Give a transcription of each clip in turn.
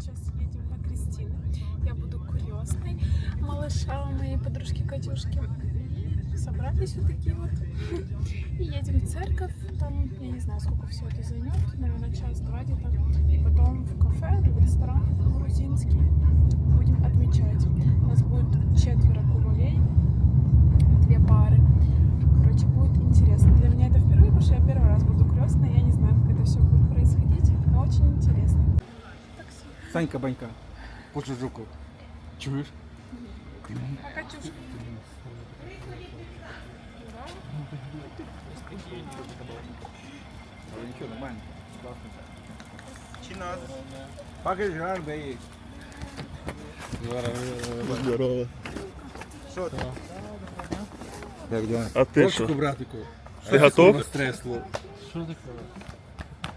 сейчас едем на Кристины. Я буду крестной малыша у моей подружки Катюшки. Собрались вот такие вот. И едем в церковь. Там, я не знаю, сколько все это займет. Наверное, час-два где-то. И потом в кафе, в ресторан грузинский. Будем отмечать. У нас будет четверо кумовей. Две пары. Короче, будет интересно. Для меня это впервые, потому что я первый раз буду крестной. Я не знаю, как это все будет происходить, но очень интересно. Санька банька. Хочу жуку. Чуєш? А Катюшка? Нічого, нормально. Класно. Чинас. Поки жар дає. Здорово. Що там? Як? А ти що? братику. Ти готов? Стресло.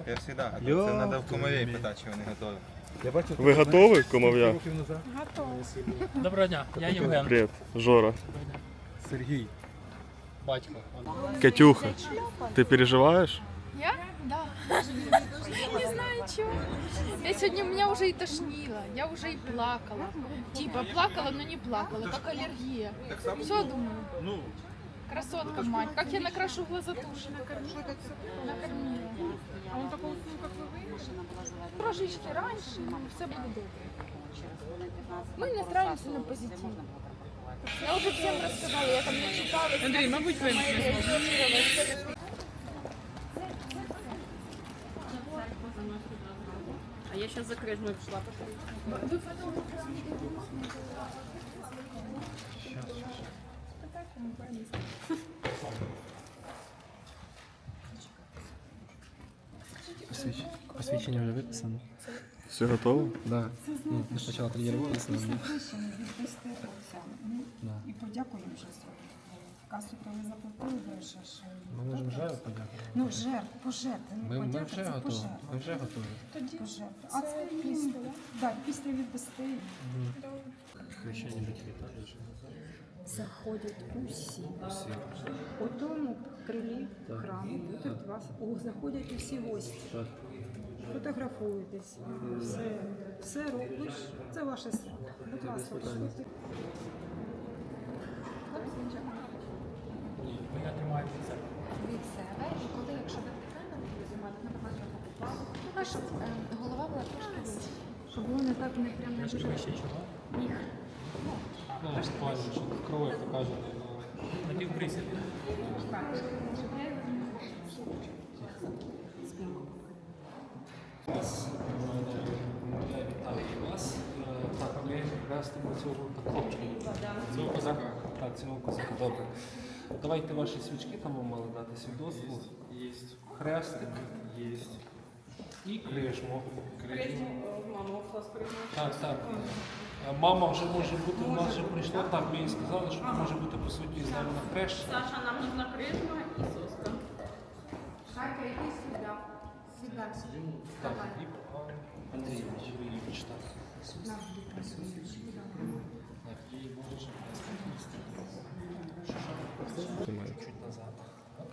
Я всегда готов. Це треба в мій. питати, чи вони готові. Я бачу, Ви готові, комов'я? Доброго дня, я Євген, Привіт, Жора. Сергій. батько. Катюха, ти переживаєш? Я? Да. Не знаю чего. Я сегодня меня уже и тошнило, я уже и плакала. Типа плакала, но не плакала, как аллергия. Все думаю. Ну, Красотка мать, как я накрашу глаза туши. Накормила. А он такой уснул, как вы выиграли? Трошечки раньше, но все буде добре. Мы настраиваемся на позитив. Я уже всем рассказала, я там начиталась. Андрей, мабуть, ви А я сейчас за крижмой пішла. Посвідчення вже виписано. Все готово? Да. Ну, ми спочатку тренувалися, але Да. І подякуємо вже зробити. Касу то ви заплатили, ж. ми можемо вже подякувати. Ну, жертв, пожертви. Ми, ми подяка вже це готові. пожертва. Ми вже готові. Тоді Пожертви. А це після, так? після відвести. Хрещення батьків. Заходять усі. Всі. У тому крилі Так. храму будуть вас, о, заходять усі гості. Так. Фотографуєтесь, все, все робиш. Це ваше свято. Будь ласка, приходьте. Я тримаю від себе. від себе, і коли, якщо ви правильно буде знімати, наприклад, ну, щоб е, голова була трошки вища. Щоб воно не так не прямо не Трошки вище чого? Ну, складно, що кровою покажете. На півприсіді. Вітаю вас. Е, Так, ми хрестимо цього хлопчика. Цього козака. Так, цього козака, добре. Давайте ваші свічки, там вам мали дати свідоцтво. Є. Хрестик. Є. І крижмо. Крижмо. Так, так. Е, Мама вже може бути, в нас вже прийшла, так, ми їй сказали, що може бути по суті з нами на хрещі. Саша, нам нужна крижма і соска. Так, і Андрій, ви її почитати. Так, і може ще Чуть назад. Так.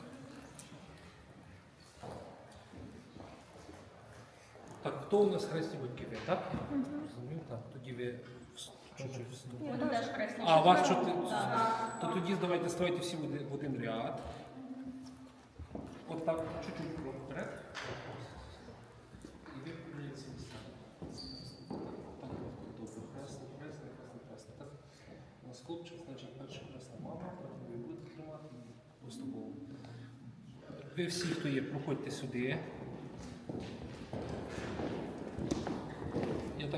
Так, хто у нас хресні батьки? Ви, так? Розумів, так. Тоді ви чуть-чуть теж хресні. А, вас чотири. То тоді давайте ставайте всі в один, в один ряд. От так, чуть-чуть крок вперед. І ви поміняєте місця. Так, добре. Хресний, хресний, хресний, хресний. Так. У нас хлопчик, значить, перша хресна мама, потім ви будете тримати поступово. Ви всі, хто є, проходьте сюди. Я так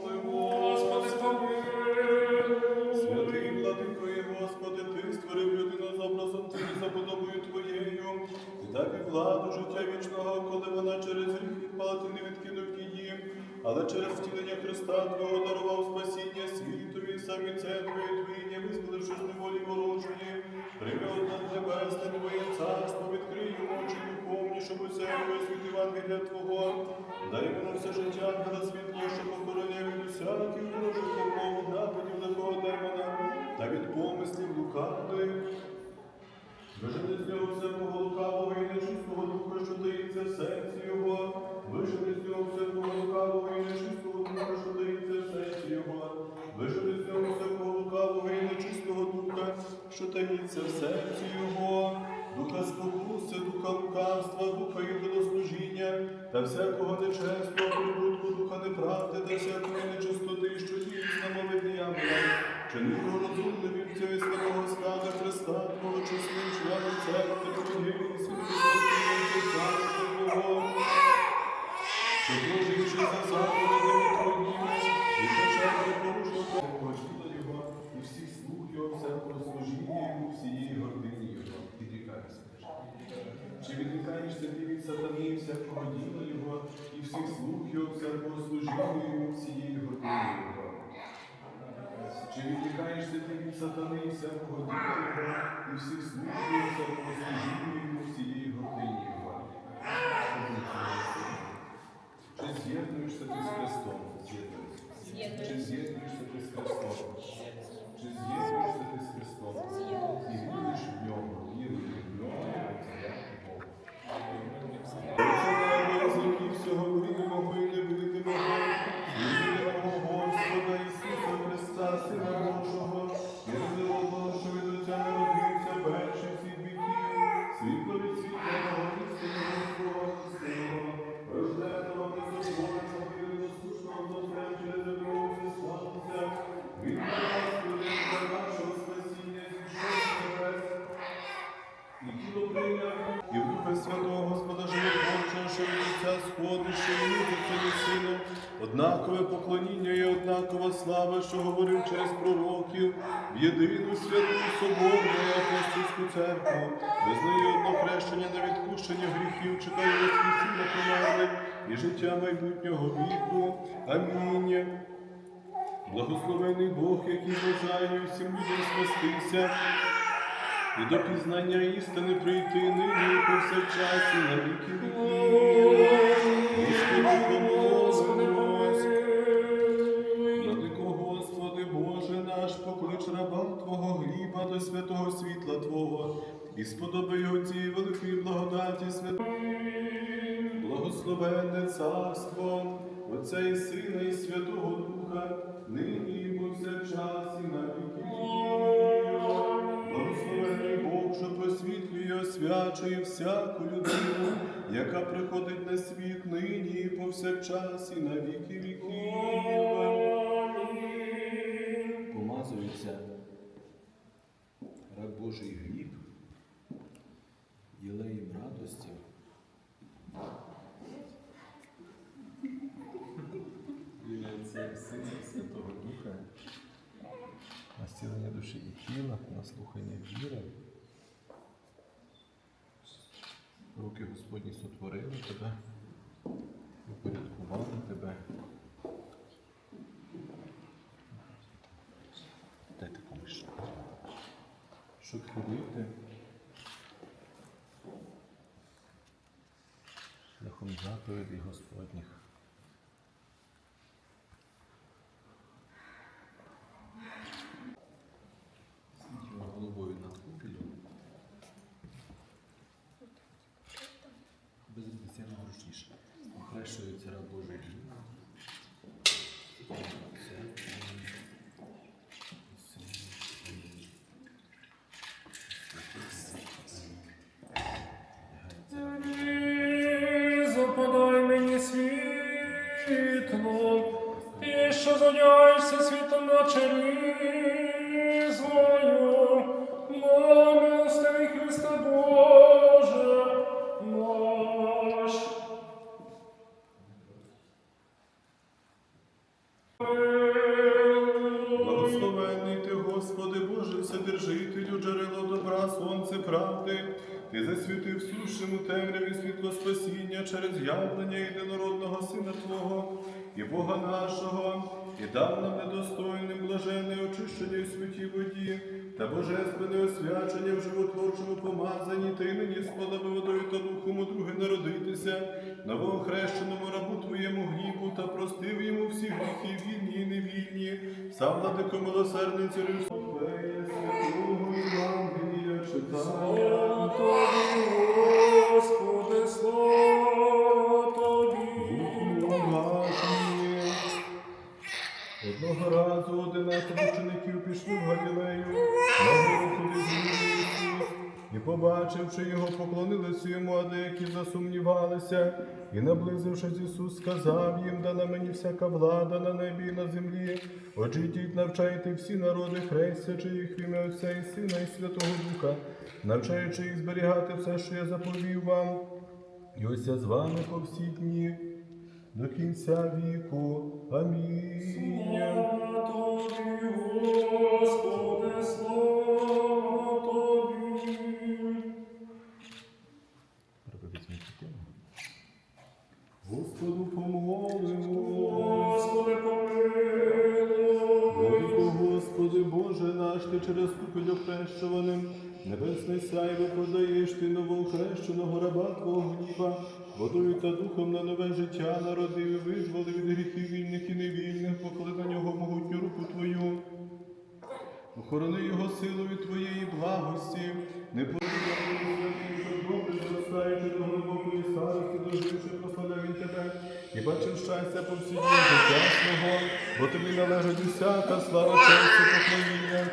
через втілення Христа Твого дарував спасіння світові, самі церкви Твоїй, визволивши з неволі ворожої. От небесне Твоє царство, відкрию очі духовні, щоб усе висвіт Іван Твого, дай йому все життя неправди, та нечистоти, що діє з намови диявола. Чини його розумним і святого стана Христа, Твого чесним членом церкви Твоєї, святого Твого, що проживши за заповідями Твоїми, і почав порушувати тіла Його, і всіх слуг Його, всякого служіння Йому, всієї. Чи відрікаєшся ти від сатани і всякого діла Його, і всіх слуг Його, всякого служіння Йому, всієї Його? Чи відрікаєшся ти від сатани і всякого діла Його, і всіх слуг Його, всякого служіння Йому, всієї Його? Чи з'єднуєшся ти з Христом? Чи з'єднуєшся ти з Христом? Чи з'єднуєшся ти з Христом? І віриш в нього, віруєш і однакова слава, що говорив через пророків, в єдину святу соборну і апостольську церкву, визнаю одно хрещення на відпущення гріхів, чекаю воскресіння померлих і життя майбутнього віку. Амінь. Благословений Бог, який бажає всім людям спастися, і до пізнання істини прийти нині і повсякчас і на віки святого світла Твого, і сподоби його цієї великої благодаті святої. Благословенне царство, Отця і Сина, і Святого Духа, нині і повсякчас і на віки. Благословений Бог, що просвітлює освячує всяку людину, яка приходить на світ нині і повсякчас і на віки віків. помазується раб Божий гліб, єлеєм радості. І Отця і Сина, і Святого Духа, на зцілення душі і тіла, на слухання віри. Руки Господні сотворили тебе, упорядкували тебе. Дайте комусь. Щоб ходити шляхом заповідей Господніх. Ти засвітив сущому темряві світло спасіння через явлення єдинородного Сина Твого і Бога нашого, і дав нам недостойним блаженне очищення і святій воді, та божественне освячення в животворчому помазанні, та й нині сподоби водою та духом у друге народити змилуйся, новоохрещеному рабу Твоєму гніву та простив йому всі гріхи вільні і невільні. Сам владико милосердний царю Твоє в Галілею, і, побачивши його, поклонилися йому, а деякі засумнівалися. І, наблизившись, Ісус сказав їм, дана мені всяка влада на небі і на землі. Отже, йдіть, навчайте всі народи, хрестячи їх в ім'я Отця і Сина і Святого Духа, навчаючи їх зберігати все, що я заповів вам. І ось я з вами по всі дні до кінця віку. Амінь. Тобі, Господи, слава Тобі. Господу помолимо. Господи, помилуй. Господи, Боже наш, Ти через купель охрещуваним, небесне сяйво подаєш Ти новоохрещеного раба Твого гніва, водою та духом на нове життя народив і визволив від гріхів вільних і невільних, поклади на нього могутню руку Твою. Охорони його силою Твоєї благості, не добре зростаючи до глибокої старості, доживши, прославляв він тебе, і бачив щастя по всій життя свого, бо тобі належить усяка слава честь і поклоніння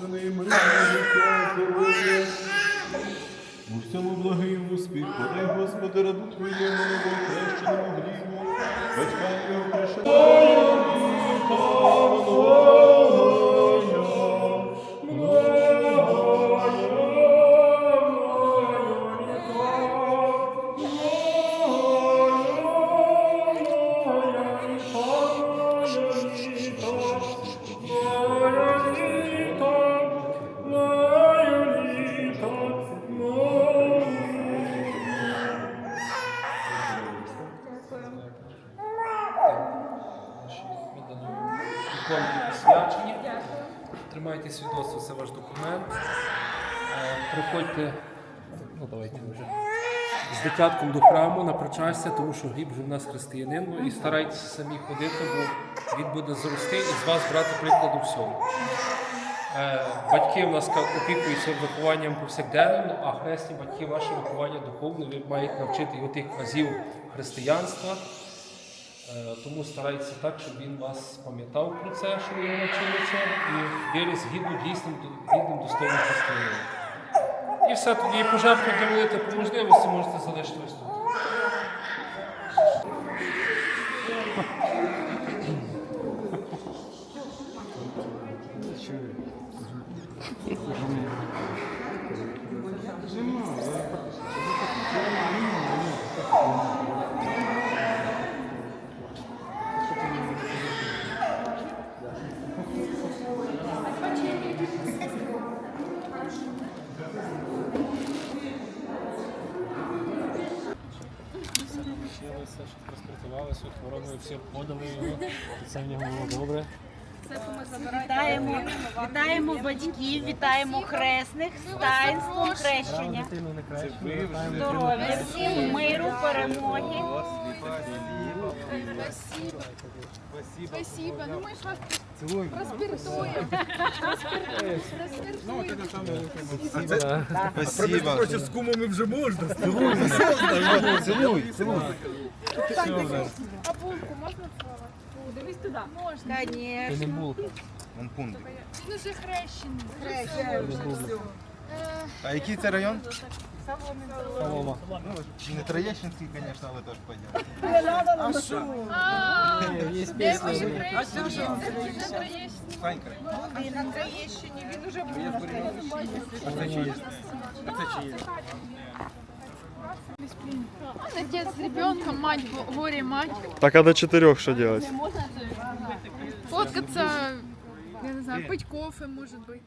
Мирне здоров'я. У всьому благий успіх, подай, Господи, раду Твоєму новохрещеному гріву, батькам його Іконки свідоцтво, це ваш документ. Е, Приходьте, ну давайте вже. З дитятком до храму на тому що Гліб вже в нас християнин, ну і старайтеся самі ходити, бо він буде зрости і з вас брати приклад у всьому. Е, Батьки в нас опікуються вихованням повсякденним, а хресні батьки ваше виховання духовне, ви маєте навчити його тих азів християнства. Е, Тому старайтеся так, щоб він вас пам'ятав про це, що ви його навчилися, і виріс гідно, дійсним, гідним, достойним постійним. І все тоді пожертвуйте молити по можливості, можете залишитись тут. Всі обходили його, і це в нього було добре. Вітаємо, вітаємо батьків, вітаємо хресних з таїнством хрещення. дитину не краще, Здоров'я всім, миру, перемоги. Спасибо. Спасибо. Ну мы ж вас распиртуем. Распиртуем. Спасибо. Короче, з кумами вже можна. Цілуй, цілуй. А булку можна слово? Дивись туди. Можна. Ти Конечно. не булка. Вон пункт. Він уже хрещений. Ти не булка. А який це район? Солома. Ну, не Троєщинський, звісно, але теж пойдемо. А, Є де пісня. ви хрещені? Де Троєщині? Санька. На Троєщині він уже був. А це чиє? А це чиє? Он Отец с ребенком, мать, горе мать. Так а до четырех что делать? Фоткаться, я не знаю, пить кофе, может быть.